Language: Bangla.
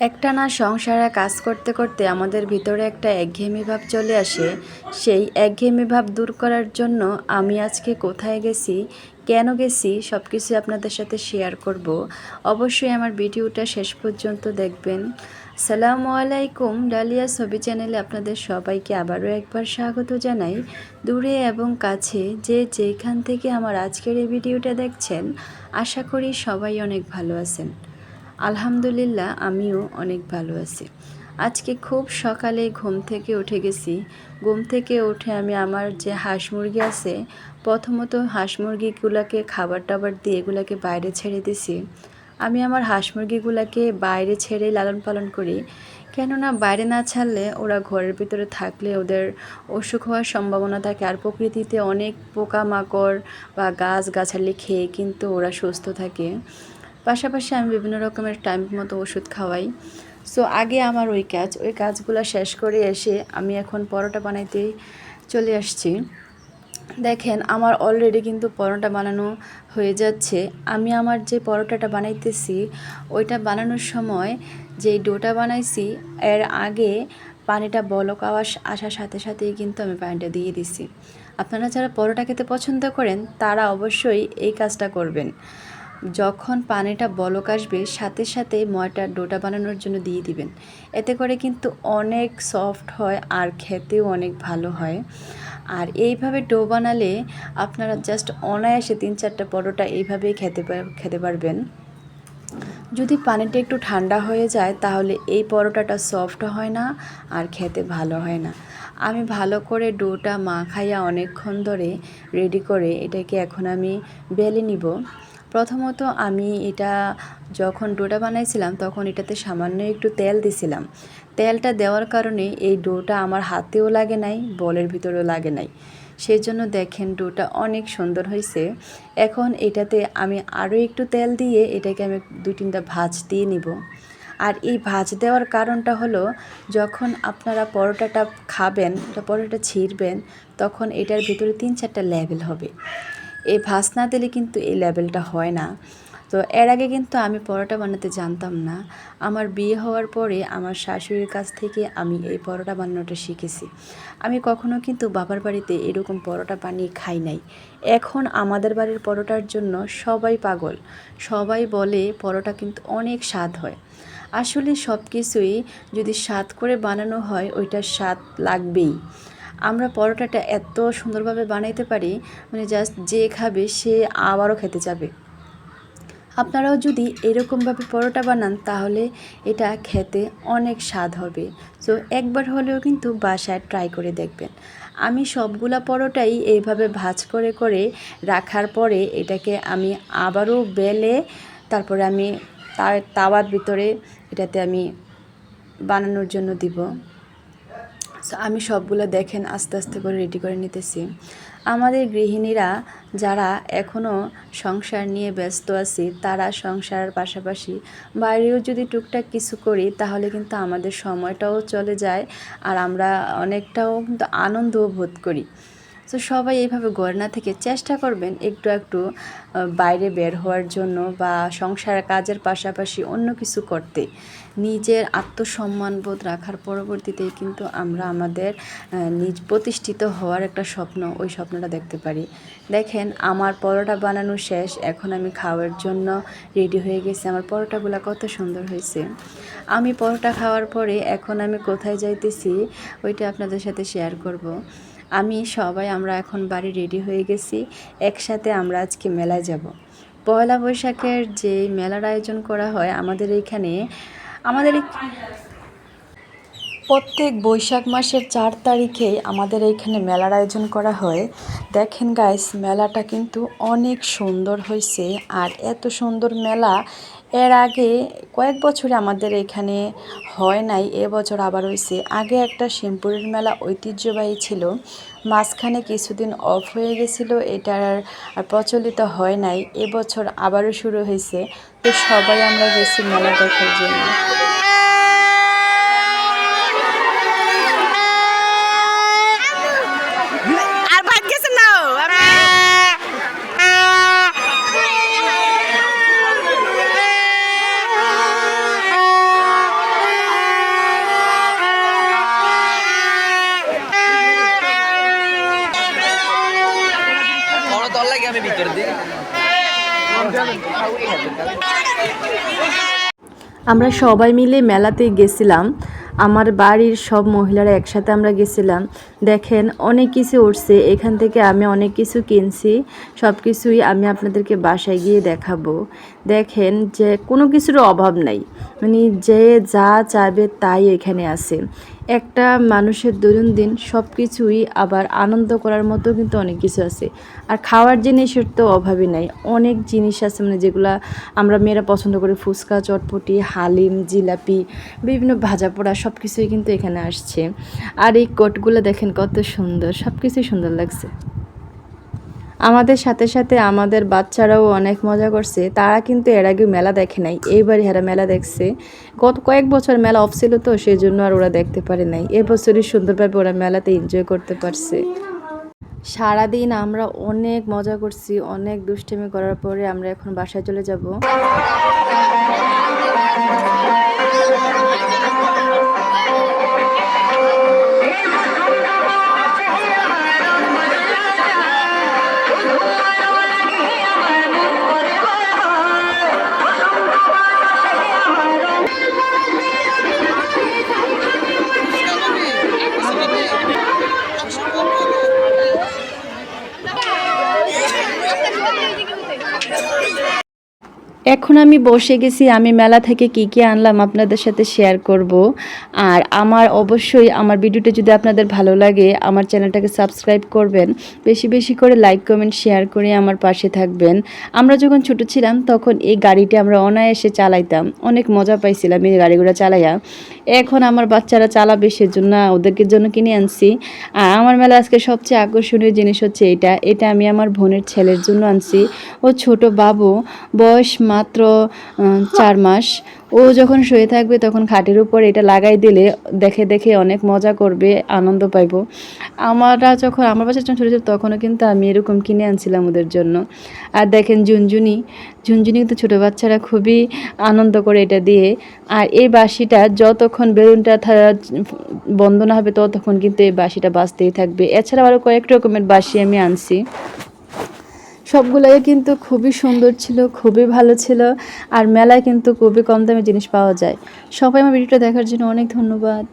একটানা সংসারে কাজ করতে করতে আমাদের ভিতরে একটা একঘেয়েমি ভাব চলে আসে। সেই একঘেয়েমি ভাব দূর করার জন্য আমি আজকে কোথায় গেছি, কেন গেছি সব কিছু আপনাদের সাথে শেয়ার করব। অবশ্যই আমার ভিডিওটা শেষ পর্যন্ত দেখবেন। সালামু আলাইকুম, ডালিয়া ছবি চ্যানেলে আপনাদের সবাইকে আবারও একবার স্বাগত জানাই। দূরে এবং কাছে যে যেখান থেকে আমার আজকের এই ভিডিওটা দেখছেন, আশা করি সবাই অনেক ভালো আছেন। আলহামদুলিল্লাহ, আমিও অনেক ভালো আছি। আজকে খুব সকালে ঘুম থেকে উঠে গেছি। ঘুম থেকে উঠে আমি আমার যে হাঁস মুরগি আছে, প্রথমত হাঁস মুরগিগুলোকে খাবার টাবার দিয়ে এগুলোকে বাইরে ছেড়ে দিছি। আমি আমার হাঁস মুরগিগুলোকে বাইরে ছেড়ে লালন পালন করি। কেননা বাইরে না ছাড়লে ওরা ঘরের ভিতরে থাকলে ওদের অসুখ হওয়ার সম্ভাবনা থাকে আর প্রকৃতিতে অনেক পোকামাকড় বা গাছ গাছালি খেয়ে কিন্তু ওরা সুস্থ থাকে। পাশাপাশি আমি বিভিন্ন রকমের টাইম মতো ওষুধ খাওয়াই। সো আগে আমার ওই কাজ, ওই কাজগুলো শেষ করে এসে আমি এখন পরোটা বানাইতে চলে আসছি। দেখেন, আমার অলরেডি কিন্তু পরোটা বানানো হয়ে যাচ্ছে। আমি আমার যে পরোটাটা বানাইতেছি, ওইটা বানানোর সময় যেই ডোটা বানাইছি, এর আগে পানিটা বলক আওয়াজ আসার সাথে সাথেই কিন্তু আমি পানিটা দিয়ে দিছি। আপনারা যারা পরোটা খেতে পছন্দ করেন, তারা অবশ্যই এই কাজটা করবেন। যখন পানিটা বলক আসবে, সাথে সাথে ময়টার ডোটা বানানোর জন্য দিয়ে দিবেন। এতে করে কিন্তু অনেক সফট হয় আর খেতেও অনেক ভালো হয়। আর এইভাবে ডো বানালে আপনারা জাস্ট অনায়াসে তিন চারটা পরোটা এইভাবেই খেতে খেতে পারবেন। যদি পানিটা একটু ঠান্ডা হয়ে যায়, তাহলে এই পরোটাটা সফট হয় না আর খেতে ভালো হয় না। আমি ভালো করে ডোটা মাখাইয়া অনেকক্ষণ ধরে রেডি করে এটাকে এখন আমি বেলে নিব। প্রথমত আমি এটা যখন ডোটা বানাইছিলাম, তখন এটাতে সামান্য একটু তেল দিছিলাম। তেলটা দেওয়ার কারণে এই ডোটা আমার হাতেও লাগে নাই, বলের ভিতরেও লাগে নাই। সেই জন্য দেখেন ডোটা অনেক সুন্দর হয়েছে এখন এটাতে আমি আরও একটু তেল দিয়ে এটাকে আমি দুই তিনটা ভাজ দিয়ে নিব। আর এই ভাজ দেওয়ার কারণটা হলো, যখন আপনারা পরোটাটা খাবেন, পরোটা ছিঁড়বেন, তখন এটার ভিতরে তিন চারটা লেভেল হবে। এই ভাস না দিলে কিন্তু এই লেভেলটা হয় না। তো এর আগে কিন্তু আমি পরোটা বানাতে জানতাম না। আমার বিয়ে হওয়ার পরে আমার শাশুড়ির কাছ থেকে আমি এই পরোটা বানানোটা শিখেছি। আমি কখনো কিন্তু বাবার বাড়িতে এরকম পরোটা বানিয়ে খাই নাই। এখন আমাদের বাড়ির পরোটার জন্য সবাই পাগল। সবাই বলে পরোটা কিন্তু অনেক স্বাদ হয়। আসলে সব কিছুই যদি স্বাদ করে বানানো হয়, ওইটার স্বাদ লাগবেই। আমরা পরোটাটা এত সুন্দরভাবে বানাইতে পারি মানে জাস্ট যে খাবে সে আবারও খেতে যাবে। আপনারাও যদি এরকমভাবে পরোটা বানান, তাহলে এটা খেতে অনেক স্বাদ হবে। সো একবার হলেও কিন্তু বাসায় ট্রাই করে দেখবেন। আমি সবগুলা পরোটাই এইভাবে ভাজ করে করে রাখার পরে এটাকে আমি আবারও বেলে তারপরে আমি তাওয়ার ভিতরে এটাতে আমি বানানোর জন্য দিব। সো আমি সবগুলো দেখেন, আস্তে আস্তে করে রেডি করে নিতেছি। আমাদের গৃহিণীরা যারা এখনও সংসার নিয়ে ব্যস্ত আছি, তারা সংসারের পাশাপাশি বাইরেও যদি টুকটাক কিছু করি, তাহলে কিন্তু আমাদের সময়টাও চলে যায় আর আমরা অনেকটাও কিন্তু আনন্দও বোধ করি। তো সবাই এইভাবে গড়না থেকে চেষ্টা করবেন একটু একটু বাইরে বের হওয়ার জন্য বা সংসার কাজের পাশাপাশি অন্য কিছু করতে। নিজের আত্মসম্মান বোধ রাখার পরবর্তীতেই কিন্তু আমরা আমাদের নিজ প্রতিষ্ঠিত হওয়ার একটা স্বপ্ন, ওই স্বপ্নটা দেখতে পারি। দেখেন, আমার পরোটা বানানো শেষ, এখন আমি খাওয়ার জন্য রেডি হয়ে গেছি, আমার পরোটাগুলো কত সুন্দর হয়েছে। আমি পরোটা খাওয়ার পরে এখন আমি কোথায় যাইতেছি, ওইটা আপনাদের সাথে শেয়ার করব। আমি, সবাই, আমরা এখন বাড়ি রেডি হয়ে গেছি। একসাথে আমরা আজকে মেলায় যাব। পয়লা বৈশাখের যে মেলার আয়োজন করা হয় আমাদের এইখানে আমাদের প্রত্যেক বৈশাখ মাসের চার তারিখে আমাদের এইখানে মেলার আয়োজন করা হয়। দেখেন গাইস মেলাটা কিন্তু অনেক সুন্দর হয়েছে। আর এত সুন্দর মেলা এর আগে কয়েক বছরে আমাদের এখানে হয় নাই এবছর আবার হয়েছে আগে একটা শিমপুরের মেলা ঐতিহ্যবাহী ছিল, মাঝখানে কিছুদিন অফ হয়ে গেছিল, এটার প্রচলিত হয় নাই এবছর আবারও শুরু হয়েছে তো সবাই আমরা গেছি মেলা দেখার জন্য। আমরা সবাই মিলে মেলাতে গেছিলাম। আমার বাড়ির সব মহিলারা একসাথে আমরা গেছিলাম। দেখেন, অনেক কিছু উঠছে। এখান থেকে আমি অনেক কিছু কিনছি। সব কিছুই আমি আপনাদেরকে বাসায় গিয়ে দেখাবো। দেখেন যে কোনো কিছুর অভাব নাই। মানে যে যা চাইবে তাই এখানে আছে। একটা মানুষের দৈনন্দিন সব কিছুই আবার আনন্দ করার মতো কিন্তু অনেক কিছু আছে। আর খাওয়ার জিনিসের তো অভাবই নাই। অনেক জিনিস আছে মানে যেগুলো আমরা মেয়েরা পছন্দ করি। ফুচকা, চটপটি, হালিম, জিলাপি, বিভিন্ন ভাজা পোড়া সব কিছুই কিন্তু এখানে আসছে। আর এই কোটগুলো দেখেন কত সুন্দর। সব কিছুই সুন্দর লাগছে। আমাদের সাথে সাথে আমাদের বাচ্চারাও অনেক মজা করছে। তারা কিন্তু এর আগে মেলা দেখে নাই। এইবারই এরা মেলা দেখছে। গত কয়েক বছর মেলা অফ ছিল তো সেই জন্য আর ওরা দেখতে পারে নাই। এবছরই সুন্দরভাবে ওরা মেলাতে এনজয় করতে পারছে। সারাদিন আমরা অনেক মজা করছি, অনেক দুষ্টামি করার পরে আমরা এখন বাসায় চলে যাব। এখন আমি বসে গেছি, আমি মেলা থেকে কি কি আনলাম আপনাদের সাথে শেয়ার করব। আর আমার অবশ্যই আমার ভিডিওটা যদি আপনাদের ভালো লাগে, আমার চ্যানেলটাকে সাবস্ক্রাইব করবেন। বেশি বেশি করে লাইক কমেন্ট শেয়ার করে আমার পাশে থাকবেন। আমরা যখন ছোট ছিলাম, তখন এই গাড়িটা আমরা অনায়াসে চালাইতাম। অনেক মজা পাইছিলাম এই গাড়িগুলো চালাইয়া। এখন আমার বাচ্চারা চালাবে সেজন্য ওদেরকে জন্য কিনে আনছি। আর আমার মেলা আজকে সবচেয়ে আকর্ষণীয় জিনিস হচ্ছে এটা। এটা আমি আমার বোনের ছেলের জন্য আনছি। ও ছোট বাবু, বয়স মাত্র চার মাস। ও যখন শুয়ে থাকবে তখন খাটের উপর এটা লাগাই দিলে দেখে দেখে অনেক মজা করবে, আনন্দ পাইব। আমরা যখন, আমার বাচ্চা যখন ছোটো ছিল তখনও কিন্তু আমি এরকম কিনে আনছিলাম ওদের জন্য। আর দেখেন ঝুনঝুনি ঝুনঝুনি কিন্তু ছোটো বাচ্চারা খুবই আনন্দ করে এটা দিয়ে। আর এই বাঁশিটা যতক্ষণ বেলুনটা বন্ধ না হবে ততক্ষণ কিন্তু এই বাঁশিটা বাঁচতেই থাকবে। এছাড়া আরও কয়েক রকমের বাঁশি আমি আনছি। সবগুলোই কিন্তু খুবই সুন্দর ছিল, খুবই ভালো ছিল, আর মেলায় কিন্তু খুবই কম দামে জিনিস পাওয়া যায়। সবাই আমার ভিডিওটা দেখার জন্য অনেক ধন্যবাদ।